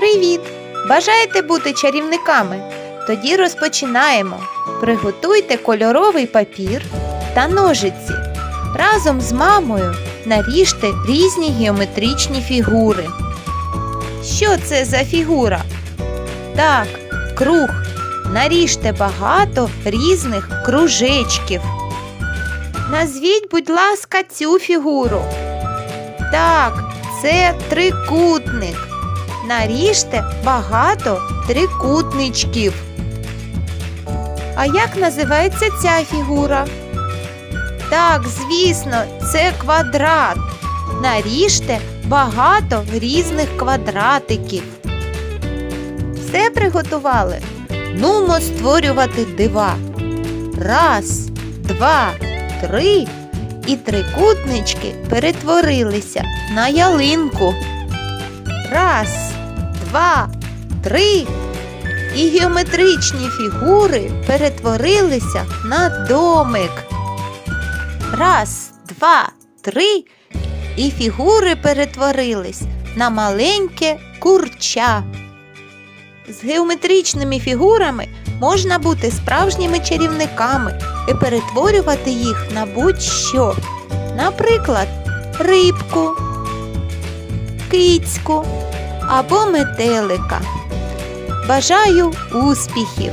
Привіт! Бажаєте бути чарівниками? Тоді розпочинаємо. Приготуйте кольоровий папір та ножиці. Разом з мамою наріжте різні геометричні фігури. Що це за фігура? Так, круг. Наріжте багато різних кружечків. Назвіть, будь ласка, цю фігуру. Так, це трикутник. Наріжте багато трикутничків. А як називається ця фігура? Так, звісно, це квадрат. Наріжте багато різних квадратиків. Все приготували? Нумо створювати дива. Раз, два, три. І трикутнички перетворилися на ялинку. Раз, два, три. І геометричні фігури перетворилися на домик. Раз, два, три. І фігури перетворились на маленьке курча. З геометричними фігурами можна бути справжніми чарівниками і перетворювати їх на будь-що. Наприклад, рибку, кицьку або метелика. Бажаю успіхів!